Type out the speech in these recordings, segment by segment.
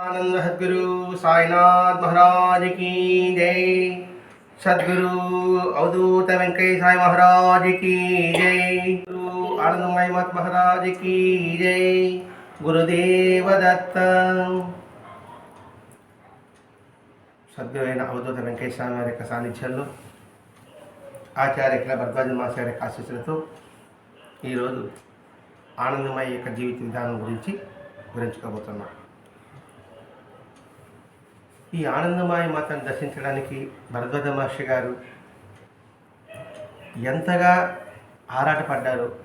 ఆనంద సద్గురు సాయినాథ్ మహారాజుకి జై సద్గురు అవధూత వెంకయ్య సాయి మహారాజుకి జై గురు ఆనందమయ మత్ మహారాజుకి జై గురుదేవదత్త సద్గురు అయిన అవధూత వెంకయ్య స్వామి వారి యొక్క సాన్నిధ్యంలో ఆచార్యకుల గారి యొక్క ఆశీస్సులతో ఈరోజు ఆనందమయ యొక్క జీవిత విధానం గురించి గురించుకోబోతున్నాను ఈ ఆనందమాయ మాతను దర్శించడానికి భరద్వాజ మహర్షి గారు ఎంతగా ఆరాటపడ్డారు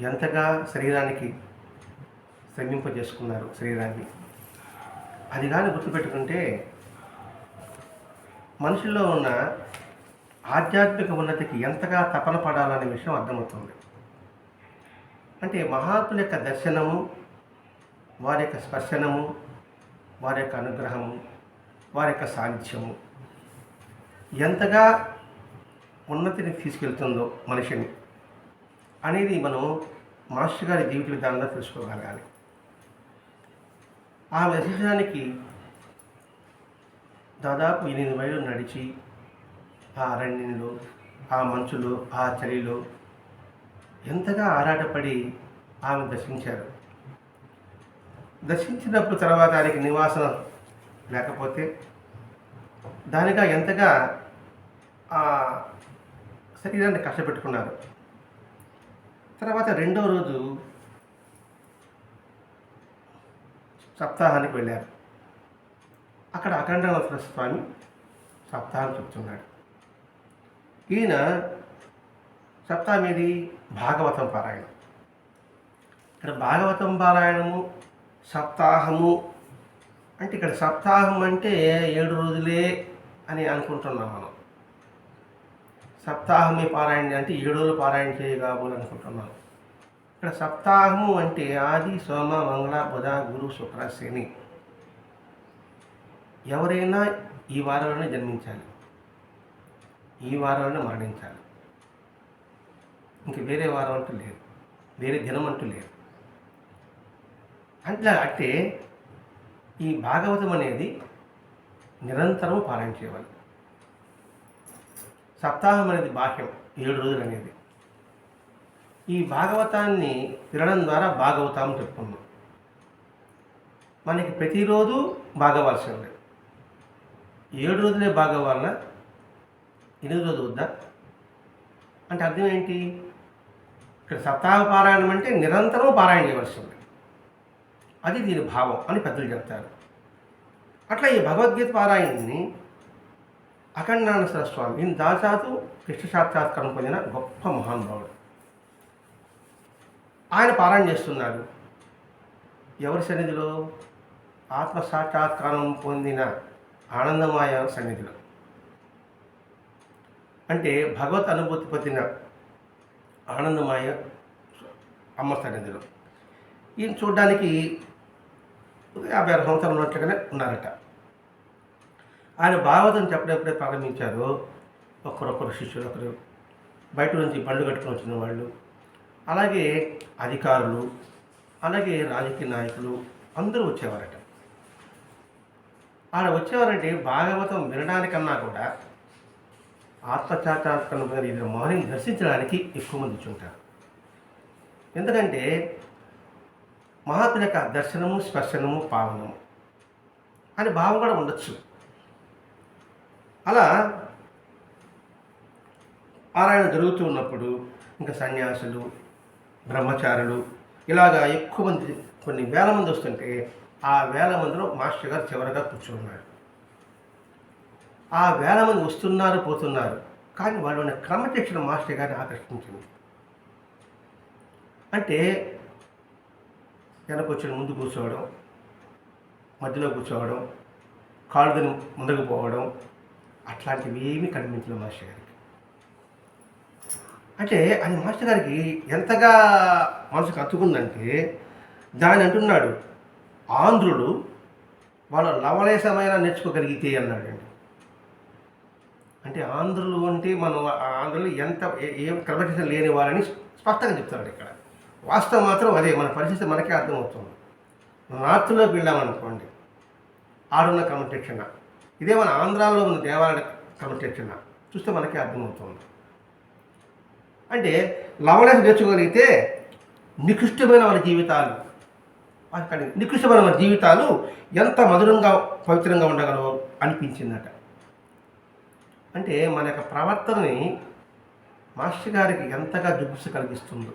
ఎంతగా శరీరానికి శ్రమింపజేసుకున్నారు శరీరాన్ని. అది కానీ గుర్తుపెట్టుకుంటే మనుషుల్లో ఉన్న ఆధ్యాత్మిక ఉన్నతికి ఎంతగా తపన పడాలనే విషయం అర్థమవుతుంది. అంటే మహాత్ముల యొక్క దర్శనము వారి యొక్క స్పర్శనము వారి యొక్క అనుగ్రహము వారి యొక్క సాన్నిధ్యము ఎంతగా ఉన్నతిని తీసుకెళ్తుందో మనిషిని అనేది మనం మాస్టర్ గారి జీవిత విధానంలో తెలుసుకోగలగాలి. ఆ దర్శనానికి దాదాపు ఎనిమిది మైళ్ళు నడిచి ఆ అరణ్యంలో ఆ మంచులో ఆ చలిలో ఎంతగా ఆరాటపడి ఆమె దర్శించారు. దర్శించినప్పుడు తర్వాత ఆయనకి నివాసం లేకపోతే దానిగా ఎంతగా ఆ శరీరాన్ని కష్టపెట్టుకున్నారు. తర్వాత రెండో రోజు సప్తాహానికి వెళ్ళారు. అక్కడ అఖండానంద స్వామి సప్తాహం చెప్తున్నాడు. ఈయన సప్తాహం ఏది భాగవతం పారాయణం. ఇక్కడ భాగవతం పారాయణము సప్తాహము. అంటే ఇక్కడ సప్తాహం అంటే ఏడు రోజులే అని అనుకుంటున్నాం మనం. సప్తాహమే పారాయణ అంటే ఏడు రోజులు పారాయణ చేయగాబోలు అనుకుంటున్నాం. ఇక్కడ సప్తాహము అంటే ఆది సోమ మంగళ బుధ గురు శుక్ర శని. ఎవరైనా ఈ వారంలోనే జన్మించాలి. ఈ వారంలోనే మరణించాలి. ఇంక వేరే వారం అంటూ లేదు. వేరే దినం అంటూ లేదు. అట్లా అంటే ఈ భాగవతం అనేది నిరంతరం పారాయణ చేయాలి. సప్తాహం అనేది బాహ్యం ఏడు రోజులు అనేది. ఈ భాగవతాన్ని తినడం ద్వారా భాగవతం చెప్పుకున్నాం మనకి ప్రతిరోజు బాగవలసిందే ఏడు రోజులే బాగవాలన ఎనిమిది రోజులు వద్దా? అంటే అర్థం ఏంటి? ఇక్కడ సప్తాహ పారాయణం అంటే నిరంతరం పారాయణ చేయవలసి ఉంది అది దీని భావం అని పెద్దలు చెప్తారు. అట్లా ఈ భగవద్గీత పారాయణని అఖండానంద స్వామి ఈయన దాచాతు కృష్ణ సాక్షాత్కారం పొందిన గొప్ప మహానుభావుడు ఆయన పారాయణ చేస్తున్నాడు. ఎవరి సన్నిధిలో? ఆత్మ సాక్షాత్కారం పొందిన ఆనందమాయ సన్నిధిలో. అంటే భగవత్ అనుభూతి పొందిన ఆనందమాయ అమ్మ సన్నిధిలో. ఈయన చూడడానికి యాభై ఆరు సంవత్సరాలు ఉన్నట్లుగానే ఉన్నారట. ఆయన భాగవతం చెప్పడం ఎప్పుడే ప్రారంభించారో. ఒకరొకరు శిష్యులు ఒకరు బయట నుంచి బండ్లు కట్టుకుని వచ్చిన వాళ్ళు అలాగే అధికారులు అలాగే రాజకీయ నాయకులు అందరూ వచ్చేవారట. ఆడ వచ్చేవారంటే భాగవతం వినడానికన్నా కూడా ఆత్మచాతాత్మక ఇది మౌని దర్శించడానికి ఎక్కువ మంది ఉంటారు. ఎందుకంటే మహాత్ముల యొక్క దర్శనము స్పర్శనము పాలనము. అని భావం కూడా ఉండొచ్చు. అలా పారాయణ జరుగుతూ ఉన్నప్పుడు ఇంకా సన్యాసులు బ్రహ్మచారులు ఇలాగా ఎక్కువ మంది కొన్ని వేల మంది వస్తుంటే ఆ వేల మందిలో మాస్టర్ గారు చివరగా కూర్చున్నాడు ఆ వేల మంది వస్తున్నారు పోతున్నారు. కానీ వాళ్ళ క్రమశిక్షణ మాస్టర్ గారిని ఆకర్షించింది. అంటే వెనకొచ్చిన ముందు కూర్చోవడం మధ్యలో కూర్చోవడం కాళ్ళు ముందుకు పోవడం అట్లాంటివి ఏమీ కనిపించలేదు మాస్టర్ గారికి. అంటే అది మాస్టర్ గారికి ఎంతగా మనసుకు అతుకుందంటే దాని అంటున్నాడు ఆంధ్రుడు వాళ్ళ లవలేశమైన నేర్చుకోగలిగితే అన్నాడండి. అంటే ఆంధ్రులు అంటే మనం ఆంధ్రులు ఎంత ఏ- ఏం క్రమశిక్షణ లేని వాళ్ళని స్పష్టంగా చెప్తున్నాడు ఇక్కడ. వాస్తవం మాత్రం అదే మన పరిస్థితి మనకే అర్థమవుతుంది. నార్త్లోకి వెళ్ళామనుకోండి ఆడున్న క్రమశిక్షణ ఇదే మన ఆంధ్రాలో ఉన్న దేవాలయ క్రమశిక్షణ చూస్తే మనకే అర్థమవుతుంది. అంటే లవణేసి నేర్చుకోగలిగితే నికృష్టమైన మన జీవితాలు అక్కడ నికృష్టమైన మన జీవితాలు ఎంత మధురంగా పవిత్రంగా ఉండగలవో అనిపించిందట. అంటే మన యొక్క ప్రవర్తనని మాస్టర్ గారికి ఎంతగా జుగుప్స కలిగిస్తుందో.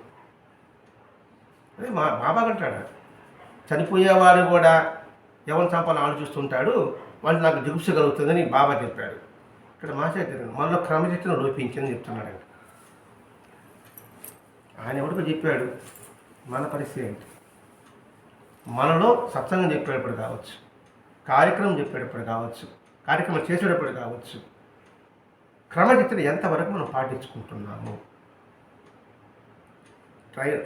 అదే మా బాబా అంటాడు. చనిపోయేవారు కూడా ఎవరిని చంపాలని ఆలోచిస్తుంటాడు వాళ్ళు నాకు దిగుప్స కలుగుతుందని బాబా చెప్పాడు. ఇక్కడ మాస్టర్ చెప్పాడు మనలో క్రమశిక్షణ లోపించిందని చెప్తున్నాడు ఆయన ఎవరికో చెప్పాడు మన పరిస్థితి ఏంటి? మనలో సత్సంగం చెప్పేటప్పుడు కావచ్చు కార్యక్రమం చెప్పేటప్పుడు కావచ్చు కార్యక్రమం చేసేటప్పుడు కావచ్చు క్రమశిక్షణ ఎంతవరకు మనం పాటించుకుంటున్నాము? ట్రైన్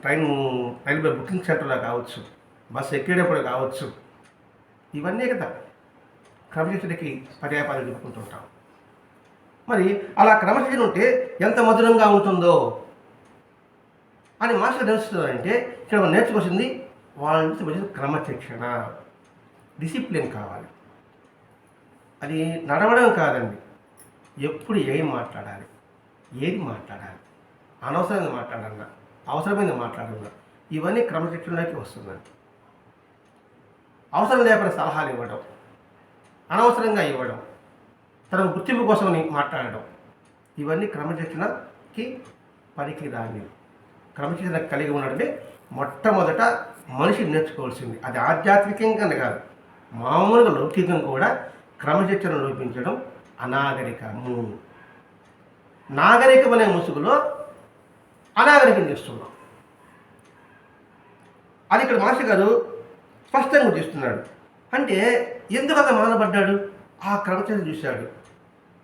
ట్రైన్ రైల్వే బుకింగ్ సెంటర్లో కావచ్చు బస్సు ఎక్కేటప్పుడు కావచ్చు ఇవన్నీ కదా. క్రమశిక్షణకి పర్యాపాలు చెప్పుకుంటుంటాం. మరి అలా క్రమశిక్షణ ఉంటే ఎంత మధురంగా ఉంటుందో అని మాస్టర్ నేర్చుకుంటారంటే ఇక్కడ మనం నేర్చుకోవాల్సింది వాళ్ళ నుంచి వచ్చింది క్రమశిక్షణ. డిసిప్లిన్ కావాలి. అది నడవడం కాదండి. ఎప్పుడు ఏం మాట్లాడాలి? ఏది మాట్లాడాలి? అనవసరంగా మాట్లాడన్నా అవసరమైంది మాట్లాడన్నా ఇవన్నీ క్రమశిక్షణలోకి వస్తుందండి అవసరం లేకపోతే సలహాలు ఇవ్వడం అనవసరంగా ఇవ్వడం తన గుర్తింపు కోసం మాట్లాడడం ఇవన్నీ క్రమశిక్షణకి పనికి రాని క్రమశిక్షణ కలిగి ఉండడమే మొట్టమొదట మనిషి నేర్చుకోవాల్సింది. అది ఆధ్యాత్మికంగా కాదు మామూలుగా లౌకికం కూడా క్రమశిక్షణ లోపించడం అనాగరికము. నాగరికం అనే ముసుగులో అనాగరికం చేస్తున్నాం. అది ఇక్కడ మాస్టర్ గారు స్పష్టంగా చేస్తున్నాడు. అంటే ఎందుకు అతను మానబడ్డాడు? ఆ క్రమశిక్షణ చూశాడు.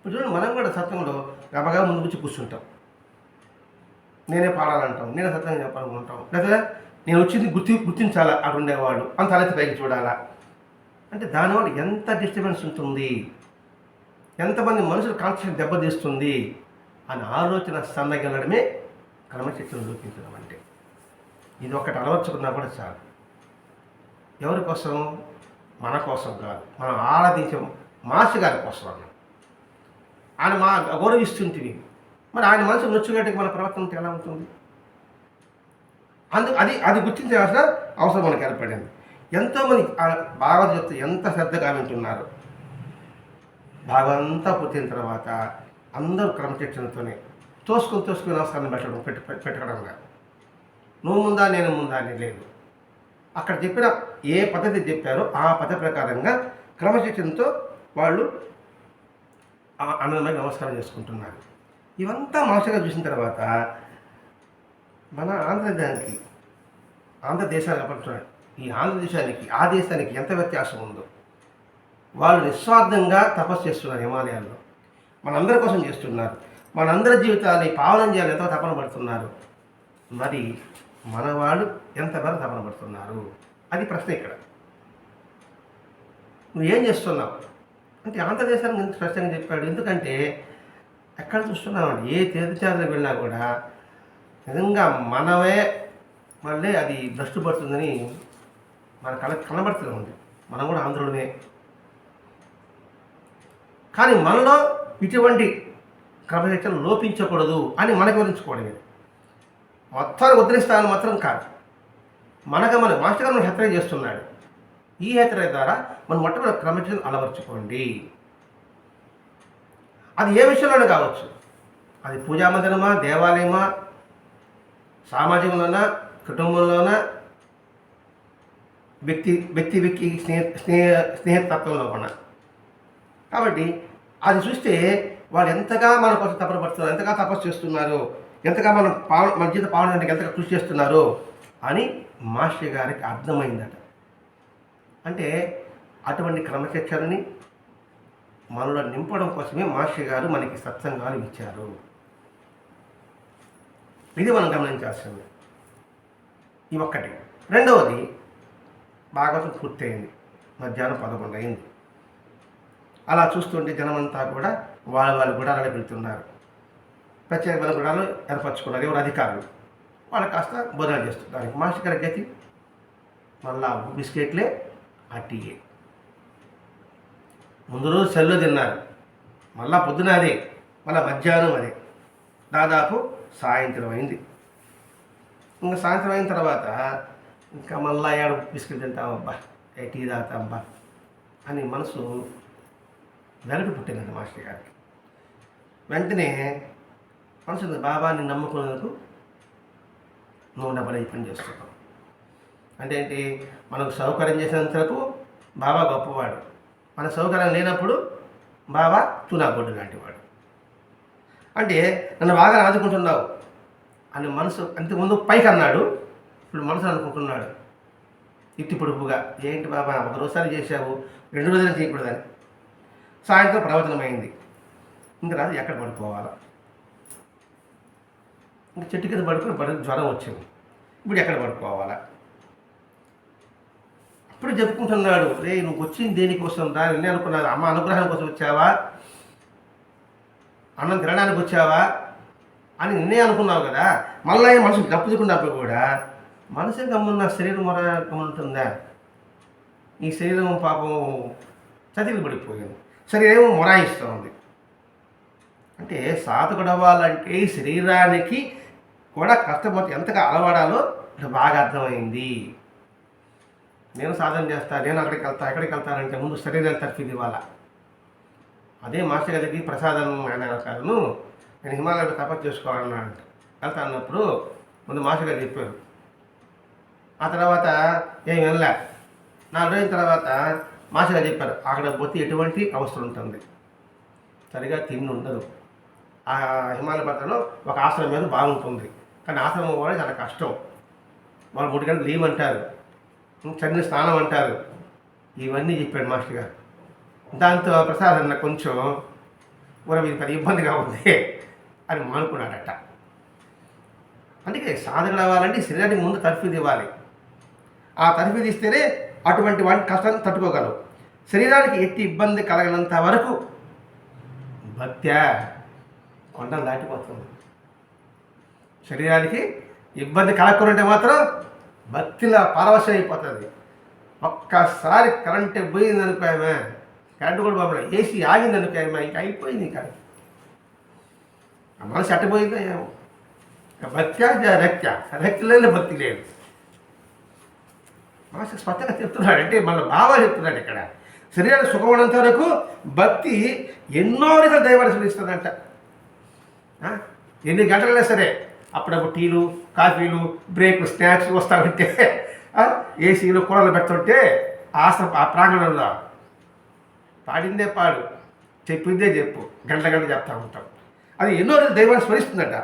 ఇప్పుడు మనం కూడా సత్వంలో గబగా ముందు వచ్చి కూర్చుంటాం. నేనే పాడాలంటాం నేనే సత్యంగా చెప్పాలనుకుంటాం. లేదా నేను వచ్చింది గుర్తి గుర్తించాలా? అక్కడ ఉండేవాడు. అంత తలెత్తి పైకి చూడాలా? అంటే దానివల్ల ఎంత డిస్టర్బెన్స్ ఉంటుంది? ఎంతమంది మనుషులు కాన్షియస్ దెబ్బతీస్తుంది? అని ఆలోచన సన్నగలడమే క్రమశిక్షణ చూపించడం అంటే. ఇది ఒకటి అలవర్చుకున్నా కూడా చాలు. ఎవరి కోసం? మన కోసం కాదు. మనం ఆరాధించే మాస్టర్ గారి కోసం అన్నాం. ఆయన మా గౌరవిస్తుంటివి. మరి ఆయన మనసు నొచ్చుగట్టుకు మన ప్రవర్తన ఉంటే ఎలా ఉంటుంది? అందు అది అది గుర్తించాల్సిన అవసరం మనకు ఏర్పడింది. ఎంతోమంది భాగవత చెప్తే ఎంత శ్రద్ధగా వింటున్నారు. భాగవంతా పూర్తయిన తర్వాత అందరూ క్రమశిక్షణతోనే తోసుకొని తోసుకొని నమస్కారం పెట్టడం పెట్ట పెట్టడం నువ్వు ముందా నేను ముందా అని లేదు. అక్కడ చెప్పిన ఏ పద్ధతి చెప్పారో ఆ పద్ధతి ప్రకారంగా క్రమశిక్షణతో వాళ్ళు ఆ నమస్కారం చేసుకుంటున్నారు. ఇవంతా మనసుగా చూసిన తర్వాత మన ఆంధ్రదేశానికి ఆంధ్రదేశానికి ప్రపంచం ఈ ఆంధ్రదేశానికి ఆ దేశానికి ఎంత వ్యత్యాసం ఉందో. వాళ్ళు నిస్వార్థంగా తపస్సు చేస్తున్నారు హిమాలయాల్లో. మనందరి కోసం చేస్తున్నారు. మనందరి జీవితాన్ని పావనం చేయాలని ఎంతో తపన పడుతున్నారు? మరి మన వాళ్ళు ఎంతవరకు తపన పడుతున్నారు? అది ప్రశ్న ఇక్కడ. నువ్వు ఏం చేస్తున్నావు? అంటే ఆంధ్రదేశానికి ఎంత స్పష్టంగా చెప్పాడు? ఎందుకంటే ఎక్కడ చూస్తున్నామండి ఏ తీర్థచారులకు వెళ్ళినా కూడా నిజంగా మనమే మళ్ళీ అది దృష్టి పడుతుందని మన కళ కనబడుతూ ఉంది. మనం కూడా ఆంధ్రులమే. కానీ మనలో ఇటువంటి క్రమశిక్షణ లోపించకూడదు అని మనకు వివరించుకోవడం ఇది మొత్తాన్ని ఉద్ధరిస్తాను మాత్రం కాదు. మనకు మన మాస్టర్ గారు హెచ్చరిక చేస్తున్నాడు. ఈ హెచ్చరిక ద్వారా మనం మొట్టమొదటి క్రమశిక్షణ అలవర్చుకోండి. అది ఏ విషయంలోనే కావచ్చు. అది పూజా మందిరమా దేవాలయమా సామాజికంలోనా కుటుంబంలోనా వ్యక్తి వ్యక్తి వ్యక్తి స్నేహ స్నేహ స్నేహతత్వంలో కూడా కాబట్టి అది చూస్తే వాళ్ళు ఎంతగా మన కోసం తపనపడుతున్నారు ఎంతగా తపస్సు చేస్తున్నారు ఎంతగా మనం పావ మన జీవిత పావడానికి ఎంతగా కృషి చేస్తున్నారు అని మాస్టర్ గారికి అర్థమైందట. అంటే అటువంటి క్రమశిక్షణని మనలో నింపడం కోసమే మాస్టర్ గారు మనకి సత్సంగాలు ఇచ్చారు. ఇది మనం గమనించాల్సింది. ఈ ఒక్కటి. రెండవది భాగవతం పూర్తయింది. మధ్యాహ్నం పదకొండు అయింది. అలా చూస్తుంటే జనమంతా కూడా వాళ్ళ వాళ్ళ గుడాలనే వెళ్తున్నారు. ప్రత్యేకమైన గుడాలు ఏర్పరచుకున్నారు. ఎవరు అధికారులు? వాళ్ళు కాస్త భోజనాలు చేస్తున్నారు. మాస్టర్ గారి గతి మళ్ళా బిస్కెట్లే ఆ టీయే. ముందు రోజు సెల్లు తిన్నారు. మళ్ళా పొద్దున అదే. మళ్ళీ మధ్యాహ్నం అదే. దాదాపు సాయంత్రం అయింది. ఇంకా సాయంత్రం అయిన తర్వాత ఇంకా మళ్ళా ఏడు బిస్కెట్ తింటామబ్బా. ఏ టీ తాగుతామబ్బా అని మనసు వెనక పుట్టిందండి మాస్టర్ గారికి. వెంటనే మనసు బాబాని నమ్ముకున్నందుకు నువ్వు డబ్బులు పని చేస్తున్నావు. అంటే ఏంటి? మనకు సౌకర్యం చేసినంతవరకు బాబా గొప్పవాడు. మన సౌకర్యం లేనప్పుడు బాబా తునాగొడ్డు లాంటివాడు. అంటే నన్ను బాగా ఆదుకుంటున్నావు అని మనసు అంతకుముందు పైకి అన్నాడు. ఇప్పుడు మనసు అనుకుంటున్నాడు. ఇట్టి పొడుపుగా ఏంటి బాబా ఒక రోజుసారి చేశావు రెండు రోజులు చేయకూడదని. సాయంత్రం ప్రవచనమైంది ఇంకా రాదు ఎక్కడ పడుకోవాలా? ఇంకా చెట్టు కింద పడుకుని పడు జ్వరం వచ్చింది. ఇప్పుడు ఎక్కడ పడుకోవాలా? అప్పుడు చెప్పుకుంటున్నాడు రే నువ్వు వచ్చింది దేనికోసం రా? నేను అనుకున్నాను. అమ్మ అనుగ్రహం కోసం వచ్చావా? అన్నం తినడానికి వచ్చావా? అని నిన్నే అనుకున్నావు కదా. మళ్ళీ మనసు దప్పుకున్నప్పుడు కూడా మనసే గమ్మున్న శరీరం మొర గమ్ముంటుందా నీ శరీరం పాపం చదివి పడిపోయింది శరీరం మొరాయిస్తూ ఉంది అంటే సాధకుడు అవ్వాలంటే ఈ శరీరానికి కూడా కష్టపోతే ఎంతగా అలవాడాలో ఇప్పుడు బాగా అర్థమైంది. నేను సాధన చేస్తాను నేను అక్కడికి వెళ్తా ఎక్కడికి వెళ్తానంటే ముందు శరీరాలు తర్ఫీది ఇవ్వాలా. అదే మాస్టర్ గారికి ప్రసాదం ఆయన కాదును నేను హిమాలయాలో తపస్సు చేసుకోవాలన్నాడు. వెళ్తా అన్నప్పుడు ముందు మాస్టర్ గారు చెప్పారు. ఆ తర్వాత ఏం వెళ్ళా నాలుగు రోజుల తర్వాత మాస్టర్ గారు చెప్పారు అక్కడ పోతే ఎటువంటి అవసరం ఉంటుంది. సరిగా తిండి ఉండదు. ఆ హిమాలయ పర్వతంలో ఒక ఆశ్రమం మీద బాగుంటుంది. కానీ ఆశ్రమం కూడా చాలా కష్టం. వాళ్ళు మూడు గంటలు లీవ్ అంటారు. చదివిన స్నానం అంటారు. ఇవన్నీ చెప్పాడు మాస్టర్ గారు. దాంతో ప్రసాద్ అన్న కొంచెం ఊర ఇది పెద్ద ఇబ్బందిగా ఉంది అని మానుకున్నాడట. అందుకే సాధన అవ్వాలంటే శరీరానికి ముందు తర్ఫీదు ఇవ్వాలి. ఆ తర్ఫీదు ఇస్తేనే అటువంటి వాటి కష్టాన్ని తట్టుకోగలవు శరీరానికి ఎట్టి ఇబ్బంది కలగనంత వరకు భక్త్యా కొండలు దాటిపోతుంది. శరీరానికి ఇబ్బంది కలగకుంటే మాత్రం భక్తిలో పరవశం అయిపోతుంది. ఒక్కసారి కరెంట్ పోయింది అనుకోయమే కరెంటు కూడా బాబు ఏసీ ఆగింది అనుకోయమే ఇంకా అయిపోయింది ఇంకా. మనసు అట్టపోయిందో ఏమో. ఇక భక్త్యా రక్త్యా రక్తి లేదు భక్తి లేదు. మనసు స్పష్టంగా చెప్తున్నాడు. అంటే మన బాబా చెప్తున్నాడు ఇక్కడ. శరీరానికి సుఖం ఉన్నంత వరకు భక్తి ఎన్నో రీతిలో దైవాన్ని ఇస్తుందంట ఎన్ని గంటలైనా సరే అప్పుడప్పుడు టీలు కాఫీలు బ్రేక్ స్నాక్స్ వస్తూ ఉంటే ఏసీలు కూరలు పెడుతుంటే ఆశ్ర ఆ ప్రాంగణంలో పాడిందే పాడు చెప్పిందే చెప్పు గంట గంట చెప్తా ఉంటాం. అది ఎన్నో రోజులు దైవాన్ని స్మరిస్తుందట.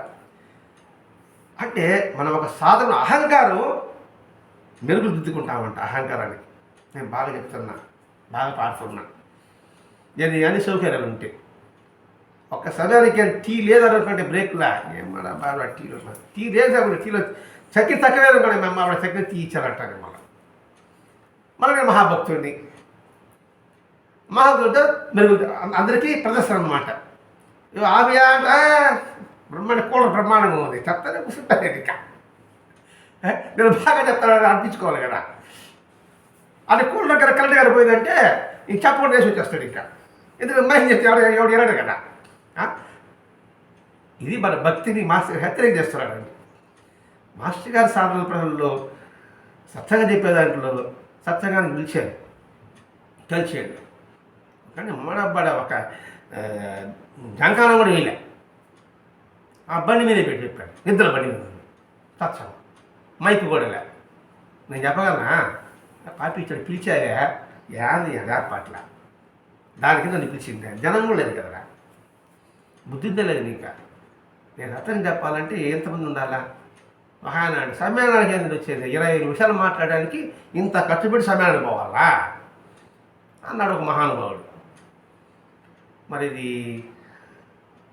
అంటే మనం ఒక సాధన అహంకారం మెరుగులు దిద్దుకుంటామంట అహంకారానికి. నేను బాగా చెప్తున్నా బాగా పాడుతున్నా. నేను అన్ని సౌకర్యాలు ఉంటాయి ఒక్క సమయానికి టీ లేదనుకుంటే బ్రేక్లా ఏమన్నా బాగా టీలో టీ లేదు అప్పుడు టీలో చక్కెర తక్కువే అనుకోండి మేము ఆవిడ చక్కెర టీ ఇచ్చారంటాను మళ్ళీ. మళ్ళీ నేను మహాభక్తుడిని. మహాభక్తుడు మెరుగు అందరికీ ప్రదర్శన అనమాట ఆమె బ్రహ్మాండ కూడ బ్రహ్మాండంగా ఉంది. చెప్తానే కూర్చుంటాను ఇక. నేను బాగా చెప్తానని అనిపించుకోవాలి కదా. అది కూడ దగ్గర కరెక్ట్ గారు పోయిందంటే ఇంక చెప్పకుండా వేసి వచ్చేస్తాడు ఇంకా. ఎందుకంటే మహిళ చెప్తే ఎవడు ఎవడు ఎరడు కదా. ఇది మన భక్తిని మాస్టర్ హెచ్చరిక చేస్తున్నాడండి మాస్టర్ గారి సాధన ప్రజల్లో సత్సంగా చెప్పే దాంట్లో సత్సంగాన్ని పిలిచాను కలిసాడు కానీ మనబ్బడ ఒక ఆ, జంకాలం కూడా వేయలే. ఆ బండి మీదే పెట్టి చెప్పాడు. నిద్ర బండి మీద. సత్సంగం. మైక్ కూడా లే నేను చెప్పగలనా? పాపి ఇచ్చాడు పిలిచారే. ఏర్పాట్ల దాని కింద నన్ను పిలిచింది. జనం కూడా లేదు కదరా. బుద్ధి లేదు నీక. నేను అతను చెప్పాలంటే ఎంతమంది ఉండాలా? మహానాడు సమ్మేళనానికి ఎందుకు వచ్చేది? ఇరవై ఐదు నిమిషాలు మాట్లాడడానికి ఇంత ఖర్చు పెట్టి సమ్మేళనం పోవాలా? అన్నాడు ఒక మహానుభావుడు. మరి ఇది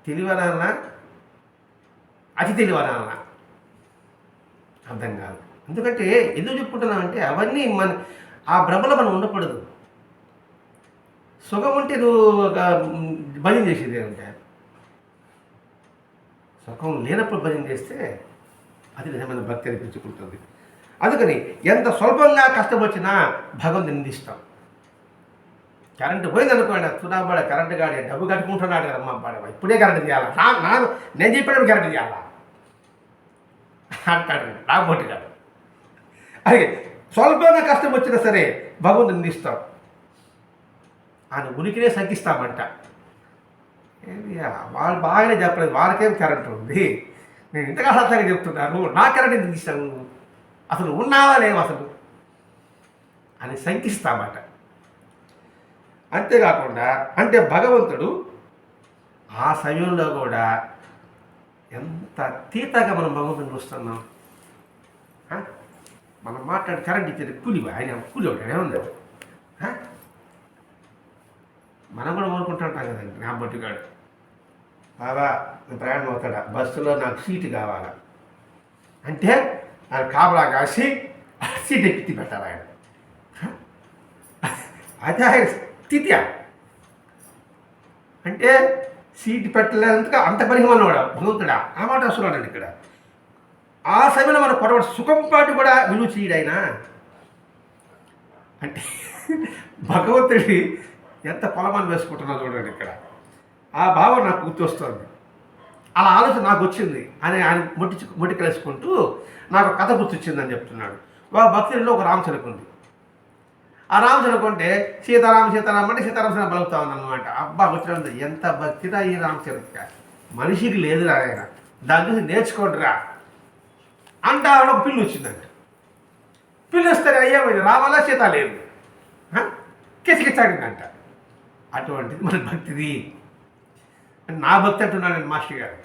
తెలివనాలనా? అతి తెలివనాలనా? అర్థం కాదు. ఎందుకంటే ఎందుకు చెప్పుకుంటున్నామంటే అవన్నీ మన ఆ భ్రమలో మనం ఉండకూడదు. సుఖం ఉంటే నువ్వు ఒక చేసేది అంటే సుఖం లేనప్పుడు భజన చేస్తే అది నిజమైన భక్తి అనిపించుకుంటుంది. అందుకని ఎంత స్వల్పంగా కష్టం వచ్చినా భగవంతుని నిందిస్తాం. కరెంటు పోయిందనుకోండి అనుకోండి కరెంటు గాడి డబ్బు కట్టుకుంటున్నాడు కదా అమ్మ బాడ ఇప్పుడే కరెంటు చేయాలా నా నా నేను చెప్పినప్పుడు కరెంటు చేయాలా అంటాడు రాబోటి కాదు. అలాగే స్వల్పంగా కష్టం వచ్చినా సరే భగవంతుని నిందిస్తాం. ఆయన ఉనికినే సంకిస్తామంట. వాళ్ళు బాగానే చెప్పలేదు. వాళ్ళకేం కరెంట్ ఉంది? నేను ఇంతగా సత్యంగా చెప్తున్నాను. నా కరెంట్ ఎందుకు ఇస్తాను అసలు ఉన్నావా లేవు అసలు? అని శంకిస్తామట. అంతేకాకుండా అంటే భగవంతుడు ఆ సమయంలో కూడా ఎంత తీతగా మనం భగవంతుని చూస్తున్నాం? మనం మాట్లాడి కరెంట్ ఇచ్చేది కూలి ఆయన కూలి ఒకటి ఏముంది? మనం కూడా కోరుకుంటుంటాం కదండి నా బొట్టుగాడు. బాబా ప్రయాణం అవుతాడా? బస్సులో నాకు సీటు కావాలా? అంటే ఆయన కాపలా కాసి సీట్ ఎక్కి పెట్టాలి ఆయన. అదే ఆయన స్థితి అంటే సీట్ పెట్టలేదంతా అంత పరిహమన్నవాడు భగవంతుడా ఆ మాట వస్తున్నాడండి ఇక్కడ. ఆ సమయంలో మన పొరపాటు సుఖం పాటు కూడా విలువ చేయడు అంటే భగవంతుడి ఎంత పొలమని వేసుకుంటున్నా చూడండి ఇక్కడ. ఆ భావం నాకు గుర్తొస్తుంది. అలా ఆలోచన నాకు వచ్చింది అని ఆయన మొట్టి మొట్టి కలుసుకుంటూ నాకు కథ గుర్తొచ్చిందని చెప్తున్నాడు. ఒక భక్తుల్లో ఒక రామచిలక ఉంది. ఆ రామచిలక అంటే సీతారామ సీతారామ అంటే సీతారామ సినిమా బలుగుతా ఉందన్నమాట. అబ్బా వచ్చిన ఎంత భక్తిరా ఈ రామచిలక మనిషికి లేదురా ఆయన. దాని గురించి నేర్చుకోండిరా. అంటే ఆవిడ ఒక పిల్లి వచ్చిందంట. పిల్లి వస్తే అయ్యామైంది రావాలా? సీత లేదు. కిచకిచ్చాడిందంట అటువంటిది మన భక్తిది. నా భక్తి అంటున్నాను మాస్టర్ గారు.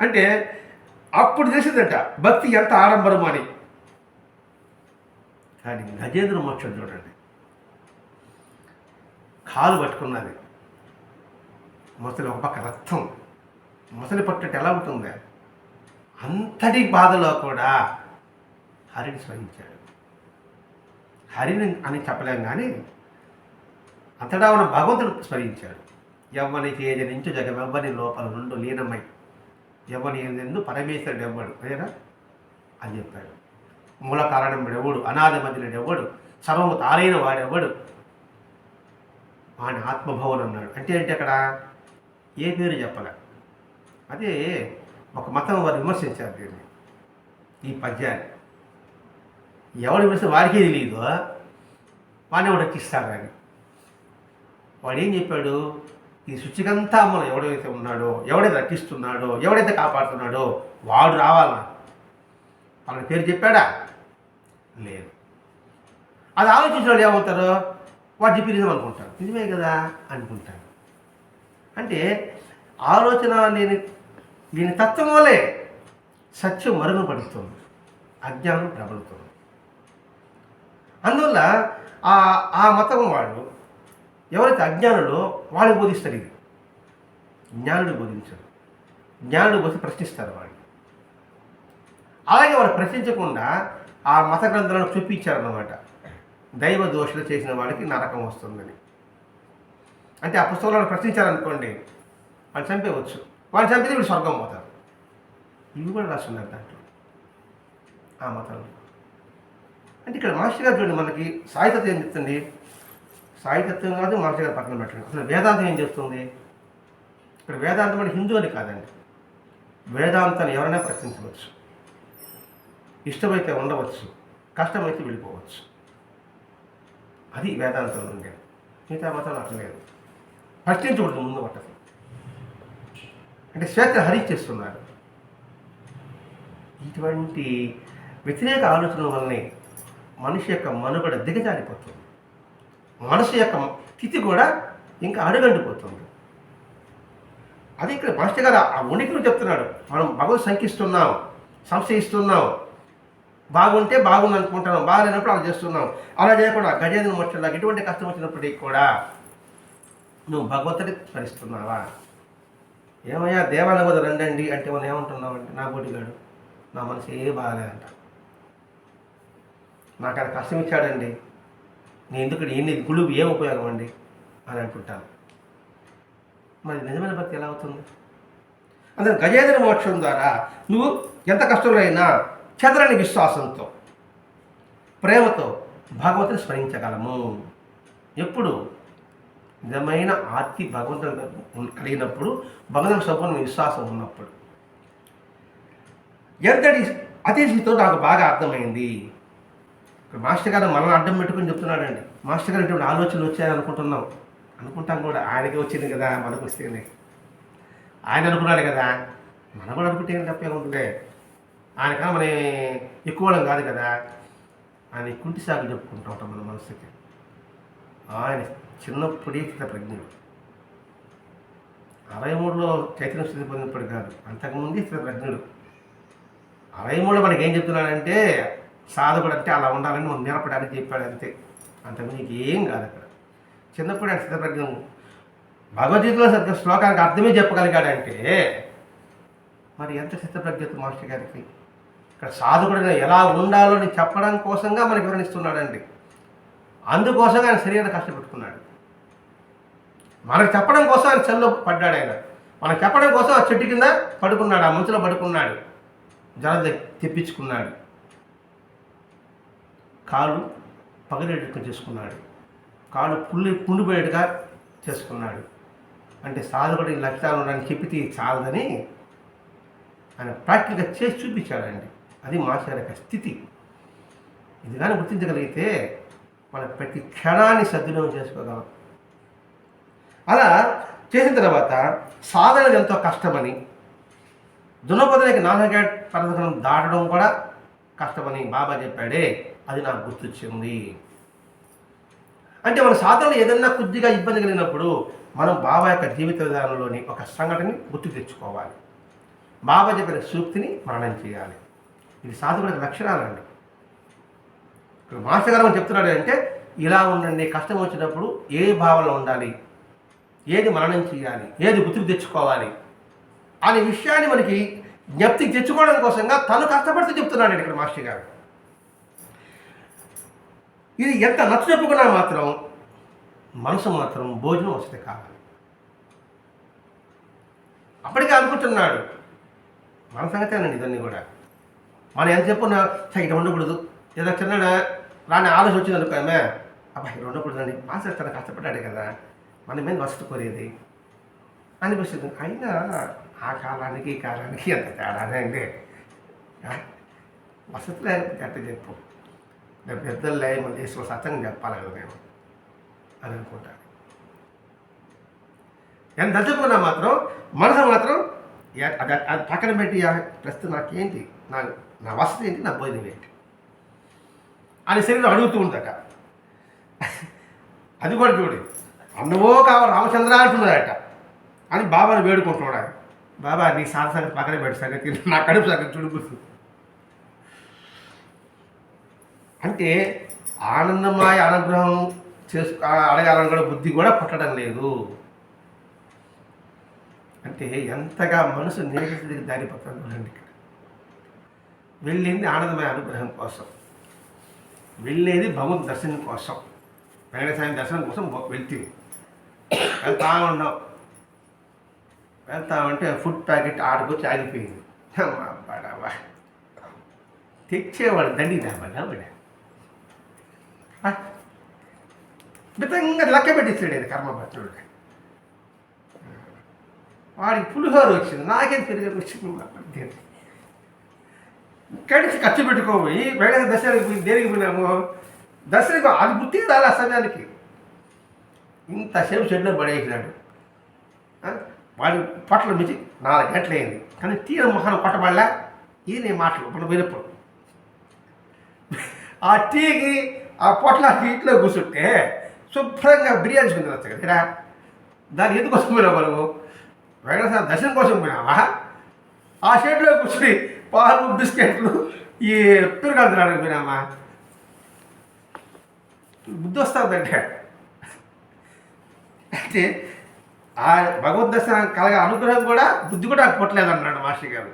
అంటే అప్పుడు తెలిసిందట భక్తి ఎంత ఆడంబరం అని. కానీ గజేంద్ర మోక్షం చూడండి. కాలు పట్టుకున్నది. మొసలి ఒక పక్క రక్తం. మొసలి పట్టట్టు ఎలా ఉంటుంది అంతటి బాధలో కూడా హరిని స్మరించాడు హరిని అని చెప్పలేం కానీ అంతటా ఉన్న భగవంతుడు స్మరించాడు యవనకి ఏది నుంచి జగమెవ్వని లోపల నుండి లీనమై. ఎవని ఎందు పరమేశ్వరుడు ఎవ్వడు అదేనా? అని చెప్పాడు. మూల కారణం అనాథ మధ్యలో ఎవడు? సర్వము తారైన వాడెవడు వాని ఆత్మభవన్ అన్నాడు. అంటే ఏంటి అక్కడ? ఏ పేరు చెప్పలే? అదే ఒక మతం వారు విమర్శించారు దీన్ని. ఈ పద్యాన్ని. ఎవడు విమర్శ వాడికే తెలియదు వాడిని ఎవడు అని వాడు ఏం చెప్పాడు? ఈ శుచికంతా మనం ఎవడైతే ఉన్నాడో ఎవడైతే రక్షిస్తున్నాడో ఎవడైతే కాపాడుతున్నాడో వాడు రావాలన్నా వాళ్ళ పేరు చెప్పాడా? లేదు. అది ఆలోచించిన వాళ్ళు ఏమవుతారు? వాడు చెప్పి నిజం అనుకుంటారు. నిజమే కదా? అనుకుంటారు. అంటే ఆలోచన లేని దీని తత్వం వల్లే సత్యం మరుగున పడుతుంది అజ్ఞానం ప్రబలుతుంది. అందువల్ల ఆ ఆ మతం వాడు ఎవరైతే అజ్ఞానులో వాళ్ళు బోధిస్తారు ఇది. జ్ఞానుడు బోధించరు జ్ఞానుడు బోధి ప్రశ్నిస్తారు వాళ్ళు. అలాగే వాళ్ళు ప్రశ్నించకుండా ఆ మత గ్రంథాలను చూపించారన్నమాట. దైవ దోషులు చేసిన వాడికి నరకం వస్తుందని. అంటే ఆ పుస్తకాలను ప్రశ్నించారనుకోండి వాళ్ళు చంపేవచ్చు వాళ్ళు చంపితే వీళ్ళు స్వర్గం పోతారు. ఇవి కూడా రాస్తున్నారు దాంట్లో. ఆ మతంలో అంటే ఇక్కడ మాస్టర్ గారు చూడండి మనకి సాహిత్యం ఏం చెప్తుంది? సాయితత్వం కాదు మనసు గారు పక్కన పెట్టండి. అసలు వేదాంతం ఏం చేస్తుంది ఇక్కడ వేదాంతం అంటే హిందూ అని కాదండి. వేదాంతాన్ని ఎవరైనా ప్రశ్నించవచ్చు. ఇష్టమైతే ఉండవచ్చు. కష్టమైతే వెళ్ళిపోవచ్చు. అది వేదాంతంలో ఉండేది మిగతా మాత్రం అట్లా లేదు ప్రశ్నించకూడదు ముందు పట్టదు అంటే శ్వేత హరిచేస్తున్నారు ఇటువంటి వ్యతిరేక ఆలోచన వల్లనే మనిషి యొక్క మనుగడ దిగజారిపోతుంది. మనసు యొక్క స్థితి కూడా ఇంకా అడుగండిపోతుంది అది ఇక్కడ మాస్టర్ గారు ఆ ఉనికిని చెప్తున్నాడు. మనం భగవత్ శంకిస్తున్నాం సంశయిస్తున్నాం. బాగుంటే బాగుంది అనుకుంటున్నాం బాగాలేనప్పుడు అలా చేస్తున్నాం. అలా చేయకుండా గజేంద్ర మోక్షంలాగా ఎటువంటి కష్టం వచ్చినప్పటికీ కూడా నువ్వు భగవంతుడి స్మరిస్తున్నావా? ఏమయ్యా దేవాలయం వద్ద రండండి అంటే మనం ఏమంటున్నావు అంటే నా బొడిగాడు నా మనసు ఏ బాగాలేదంట. నాకు అది కష్టం ఇచ్చాడండి. నేను ఎందుకు ఎన్ని గుళ్ళు ఏం ఉపయోగం అండి? అని అనుకుంటాను. మరి నిజమైన భక్తి ఎలా అవుతుంది? అందుకని గజేంద్ర మోక్షం ద్వారా నువ్వు ఎంత కష్టంలో అయినా చెదరని విశ్వాసంతో ప్రేమతో భగవంతుని స్మరించగలము. ఎప్పుడు నిజమైన ఆర్తి భగవంతుని కలిగినప్పుడు భగవంతుని సంపూర్ణ విశ్వాసం ఉన్నప్పుడు. ఎంతటి అతిథితో నాకు బాగా అర్థమైంది? మాస్టర్ గారు మనల్ని అడ్డం పెట్టుకుని చెప్తున్నాడండి. మాస్టర్ గారు ఇటువంటి ఆలోచనలు వచ్చాయని అనుకుంటున్నాం. అనుకుంటాం కూడా ఆయనకి వచ్చింది కదా మనకు వస్తేనే. ఆయన అనుకున్నాడు కదా మనం కూడా అనుకుంటే ఏం తప్పే ఉంటుంది ఆయనకన్నా మన ఎక్కువ కాదు కదా. ఆయన కుంటి సాగు చెప్పుకుంటూ ఉంటాం మన మనసుకి. ఆయన చిన్నప్పుడే చిత్త ప్రజ్ఞుడు అరవై మూడులో చైతన్య స్థితి పొందినప్పుడు కాదు అంతకుముందే చిత్త ప్రజ్ఞుడు. అరవై మూడులో మనకి ఏం చెప్తున్నాడంటే సాధకుడు అంటే అలా ఉండాలని మనం నేర్పడానికి చెప్పాడు అంతే. అంతకుముందు నీకు ఏం కాదు అక్కడ. చిన్నప్పుడు ఆయన స్థితప్రజ్ఞం భగవద్గీతలో సత్య శ్లోకానికి అర్థమే చెప్పగలిగాడంటే మరి ఎంత స్థితప్రజ్ఞత మాస్టర్ గారికి? ఇక్కడ సాధకుడిగా ఎలా ఉండాలో అని చెప్పడం కోసంగా మనకి వివరణిస్తున్నాడండి అందుకోసంగా ఆయన శరీరాన్ని కష్టపెట్టుకున్నాడు. మనకు చెప్పడం కోసం ఆయన చెల్లో పడ్డాడు ఆయన. మనకు చెప్పడం కోసం ఆ చెట్టు కింద పడుకున్నాడు ఆ మంచులో పడుకున్నాడు. జల తెప్పించుకున్నాడు. కాలు పగలేటట్టు చేసుకున్నాడు. కాలు పుల్లి పుండిపోయేట్టుగా చేసుకున్నాడు. అంటే సాధకుడి లక్ష్యాలు ఉన్నాయని చెప్పితే చాలదని ఆయన ప్రాక్టికల్గా చేసి చూపించాడండి. అది మాస్టర్ యొక్క స్థితి. ఇది కానీ గుర్తించగలిగితే మన ప్రతి క్షణాన్ని సద్వినియోగం చేసుకోగలం. అలా చేసిన తర్వాత సాధన ఎంతో కష్టమని దున్నపోతనికి నాన్నగేట్ పర్వతం దాటడం కూడా కష్టమని బాబా చెప్పాడే. అది నాకు గుర్తొచ్చింది. అంటే మన సాధనలో ఏదన్నా కొద్దిగా ఇబ్బంది కలిగినప్పుడు మనం బాబా యొక్క జీవిత విధానంలోని ఒక సంఘటనని గుర్తు తెచ్చుకోవాలి. బాబా చెప్పిన సూక్తిని మరణం చేయాలి. ఇది సాధకుడికి లక్షణాలండి. ఇక్కడ మాస్టర్ గారు చెప్తున్నాడు అంటే ఇలా ఉండండి కష్టం వచ్చినప్పుడు ఏ భావనలో ఉండాలి? ఏది మరణం చేయాలి? ఏది గుర్తుకు తెచ్చుకోవాలి? అనే విషయాన్ని మనకి జ్ఞప్తికి తెచ్చుకోవడం కోసంగా తను కష్టపడితే చెప్తున్నాడు ఇక్కడ మాస్టర్ గారు. ఇది ఎంత నచ్చ చెప్పుకున్నా మాత్రం మనసు మాత్రం భోజనం వసతి కావాలి. అప్పటికే అనుకుంటున్నాడు. మన సంగతేనండి ఇవన్నీ కూడా. మనం ఎంత చెప్పున్నా సరే ఉండకూడదు. ఏదో చిన్న రాని ఆలోచన వచ్చింది అనుకో ఆమె అబ్బాయి ఇట్లా ఉండకూడదండి. మాస్టర్ తన కష్టపడ్డాడు కదా. మన మీద వసతి కోరేది. అనిపిస్తుంది. అయినా ఆ కాలానికి ఈ కాలానికి ఎంత తేడానే అండి. వసతి లేకపోతే ఎట్ట చెప్పు. రేపు పెద్దలు లే మన దేశంలో సత్యంగా చెప్పాలి కదా నేను అని అనుకుంటాను నేను చెప్పుకున్నా మాత్రం మనసు మాత్రం అది అది పక్కన పెట్టి ప్రస్తుతం నాకేంటి? నా నా వసతి ఏంటి? నా భోజనం ఏంటి? అని శరీరం అడుగుతూ ఉందట. అది కూడా చూడు. అన్నవో కావాలి రామచంద్ర అంటున్నాడట. అని బాబాని వేడుకుంటున్నాడు బాబా నీ సాధ సంగతి పక్కన పెట్టి సంగతి నా కడుపు సంగతి చుడుకుతుంది అంటే ఆనందమాయ అనుగ్రహం చేసు అడగాలని కూడా బుద్ధి కూడా పుట్టడం లేదు. అంటే ఎంతగా మనసు నేర్చుకు దారిపోతుంది చూడండి ఇక్కడ. వెళ్ళింది ఆనందమయ అనుగ్రహం కోసం. వెళ్ళేది భగవద్ దర్శనం కోసం. వెంకటస్వామి దర్శనం కోసం వెళ్తుంది వెళ్తా. ఉన్నాం వెళ్తామంటే ఫుడ్ ప్యాకెట్ ఆడుకొచ్చి ఆగిపోయింది. తెచ్చేవాడు దండి దాబడా మితంగా లెక్క పెట్టిస్తాడు అది కర్మభద్రుడు వాడికి పులిహోర వచ్చింది నాకేం పెరిగి వచ్చింది మాట్లాడి ఇక్కడికి ఖర్చు పెట్టుకోబోయి వేరే దర్శనానికి పోయి దేనికి పోయినాము? దర్శనకు అది బుద్ధి రాలే ఆ సమయానికి ఇంతసేపు షెడ్లో పడేసినాడు. వాడి పొట్టలు మించి నాలుగు గంటలు అయింది. కానీ తీర మొహం కొట్టబడలే. ఈయన నేను మాటలు ఇప్పుడు పోయినప్పుడు ఆ టీకి ఆ పొట్ల ఇంట్లో కూర్చుంటే శుభ్రంగా బిర్యానీ తినవచ్చు కదా ఇక్కడ దాన్ని ఎందుకోసం పోయినావు మనము? వెంకటేశ్వర దర్శనం కోసం పోయినావా? ఆ షేడ్లో కూర్చుని పాలు బిస్కెట్లు ఈ పెరుగాలు తినడానికి పోయినామా బుద్ధి వస్తుందంటే అయితే ఆ భగవద్ దర్శనం కలగ అనుగ్రహం కూడా బుద్ధి కూడా పుట్టలేదు అన్నాడు మాస్టర్ గారు.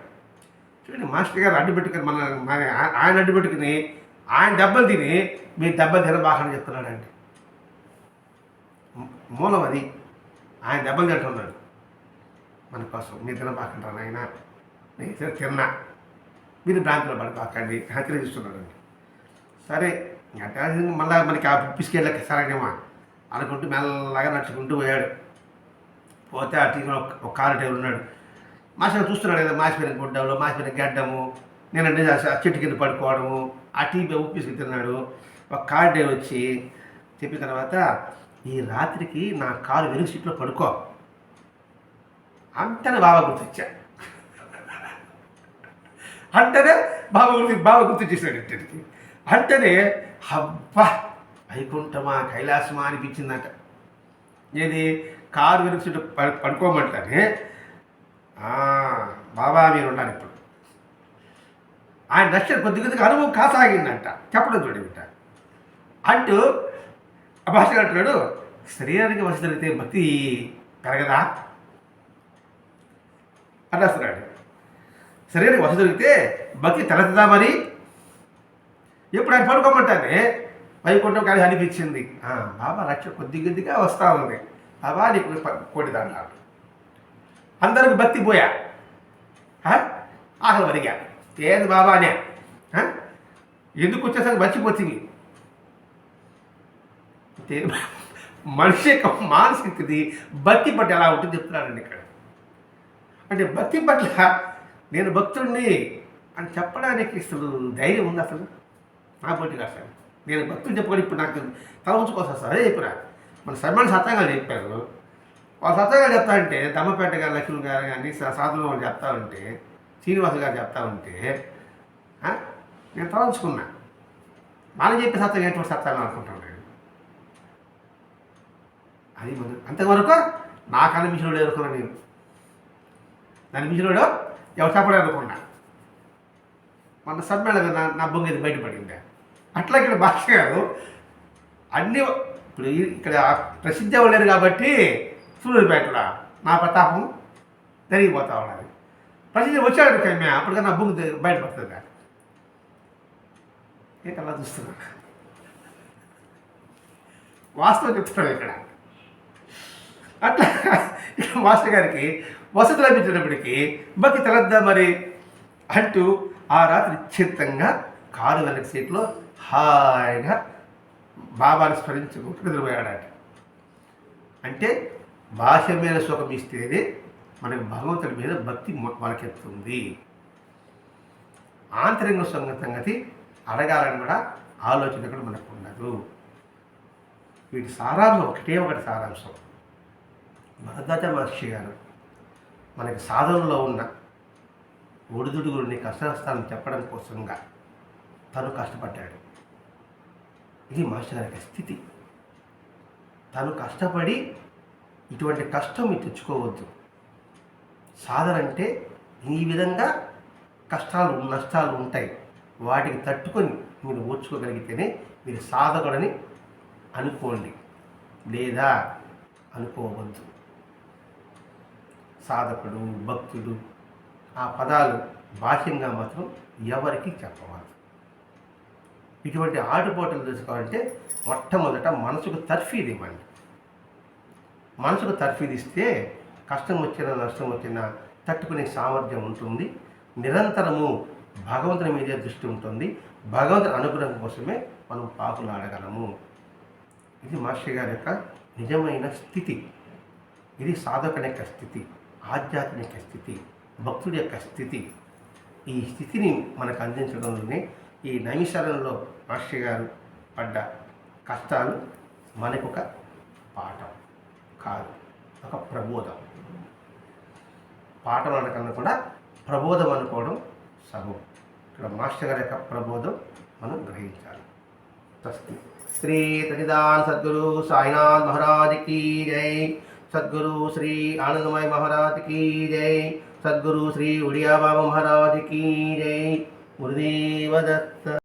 చూడండి మాస్టర్ గారు అడ్డు పెట్టుకుని మన ఆయన అడ్డు పెట్టుకుని ఆయన దెబ్బలు తిని మీ దెబ్బలు తినబాకని చెప్తున్నాడండి. మూలం అది ఆయన దెబ్బలు తింటున్నాడు మన కోసం మీరు తినబాకంటారు ఆయన నేను తిన్నా. మీరు భ్రాంతిలో పడబాకండి హెచ్చరిస్తున్నాడండి సరే అంటే మళ్ళీ మనకి ఆ పిసికెళ్ళకి సరేనేమా అనుకుంటూ మెల్లగా నడుచుకుంటూ పోయాడు. పోతే ఆ టీవీలో ఒక కారు డ్రైవర్ ఉన్నాడు. మాసిన చూస్తున్నాడు కదా మాసిపోయిన గుడ్డము మాసిపోయిన గడ్డము నేను ఆ చెట్టు కింద పడుకోవడము ఆ టీవీ ఉప్పిసుకు తిన్నాడు. ఒక కారు డ్రైవర్ వచ్చి చెప్పిన తర్వాత ఈ రాత్రికి నా కారు వెనుక సీట్లో పడుకో. అంతనే బాగా గుర్తొచ్చా అంటేనే బాబా గుర్తు బాగా గుర్తొచ్చేసాడు ఇంటికి అంటేనే అబ్బా వైకుంఠమా కైలాసమా అనిపించిందంట. ఏది? కారు వెనుక సీట్ పడుకోమంటానే? బాబా మీరు ఉన్నారు ఇప్పుడు. ఆయన నచ్చిన కొద్ది కొద్దిగా అనుభవం కాసాగిందంట. చెప్పడం చూడండి అంటూ ఆ భాష అంటున్నాడు శరీరానికి వసతి జరిగితే భక్తి పెరగదా అన్నాడు శరీరానికి వసతి దొరికితే భక్తి తెలతుందా మరి? ఎప్పుడు ఆయన పడుకోమంటానే వైకుంఠం కానీ అనిపించింది. బాబా రక్ష కొద్ది కొద్దిగా వస్తూ ఉంది. బాబా నీకు కోటి దాంట్లో. అందరికి భక్తి పోయా? ఆకలి వరిగా. ఏది బాబా అనే? ఎందుకు వచ్చేసరికి మర్చిపోతుంది అంటే మనిషి యొక్క మానసిక స్థితి భక్తి పట్ల ఎలా ఉంటుంది చెప్తున్నారండి ఇక్కడ. అంటే భక్తి పట్ల నేను భక్తుడిని అని చెప్పడానికి అసలు ధైర్యం ఉంది అసలు? నా పోటీ అసలు నేను భక్తులు చెప్పుకొని ఇప్పుడు నాకు తల ఉంచుకోసం సార్ అదే చెప్పిన. మన సన్మాన సత్యంగా చెప్పారు. వాళ్ళు సత్యంగా చెప్తా ఉంటే దమ్మపేట గారు లక్ష్మణ్ గారు కానీ సాధులు వాళ్ళు చెప్తా ఉంటే శ్రీనివాస్ గారు చెప్తా ఉంటే నేను తల ఉంచుకున్నా మనం చెప్పే సత్యం ఎటువంటి సత్యాలు అనుకుంటాను అది మన అంతవరకు నాకు అనిపించిన ఎదుర్కొన్నాను నేను? దాని మించినోడు ఎవరు చెప్పలేదు అనుకున్నా. మన సమ్మేళన నా నా బొంగేది బయటపడింది. అట్లా ఇక్కడ భాష గారు అన్ని ఇప్పుడు ఇక్కడ ప్రసిద్ధి అవ్వలేరు కాబట్టి సూర్యుడిపేటలో నా ప్రతాపం జరిగిపోతా ఉన్నది. ప్రసిద్ధి వచ్చాడు కమ్మ అప్పటికన్నా నా బొంగు బయటపడుతుంది? ఏంటి అలా చూస్తున్నా వాస్తవం చెప్తున్నాడు ఇక్కడ. అట్లా ఇక్కడ మాస్టర్ గారికి వసతి లభించినప్పటికీ భక్తి తెలద్దా మరి? అంటూ ఆ రాత్రి చిత్తంగా కారు వెనక సీట్లో హాయిగా బాబాని స్మరించుకుంటూ నిద్రపోయాడట. అంటే భాష మీద సుఖం ఇస్తేనే మనకు భగవంతుడి మీద భక్తి మొలకెత్తుంది. ఆంతరంగ సొంగ సంగతి అడగాలని కూడా ఆలోచన కూడా మనకు ఉండదు. వీటి సారాంశం ఒకటే ఒకటి సారాంశం. భరద్వాజ మహర్షి గారు మనకి సాధనలో ఉన్న ఒడిదుడుగుడిని కష్టనష్టాలను చెప్పడం కోసంగా తను కష్టపడ్డాడు. ఇది మహర్షి గారి స్థితి. తను కష్టపడి ఇటువంటి కష్టం మీరు తెచ్చుకోవద్దు. సాధన అంటే ఈ విధంగా కష్టాలు నష్టాలు ఉంటాయి. వాటికి తట్టుకొని మీరు ఓర్చుకోగలిగితేనే మీరు సాధకుడని అనుకోండి. లేదా అనుకోవద్దు. సాధకుడు భక్తుడు ఆ పదాలు బాహ్యంగా మాత్రం ఎవరికి చెప్పవాలి ఇటువంటి ఆటుపోటలు తెలుసుకోవాలంటే మొట్టమొదట మనసుకు తర్ఫీది ఇవ్వండి. మనసుకు తర్ఫీది ఇస్తే కష్టం వచ్చినా నష్టం వచ్చినా తట్టుకునే సామర్థ్యం ఉంటుంది. నిరంతరము భగవంతుని మీదే దృష్టి ఉంటుంది. భగవంతుని అనుగ్రహం కోసమే మనం పాకులాడగలము ఇది మహర్షి గారి యొక్క నిజమైన స్థితి. ఇది సాధకుని యొక్క స్థితి. ఆధ్యాత్మిక స్థితి భక్తుడి యొక్క స్థితి. ఈ స్థితిని మనకు అందించడంలోనే ఈ నైమిషాలలో మహర్షి గారు పడ్డ కష్టాలు మనకొక పాఠం కాదు ఒక ప్రబోధం. పాఠం అనకన్నా కూడా ప్రబోధం అనుకోవడం సగం ఇక్కడ మాస్టర్ గారి యొక్క ప్రబోధం మనం గ్రహించాలి. తస్తి. శ్రీ తనిదాన్ సద్గురు సాయినాథ్ మహారాజ్ కీ జై. सदगुरु श्री आनंदमय महाराज की जय। सदगुरु श्री उड़िया बाबा महाराज की जय। गुरुदेव दत्त।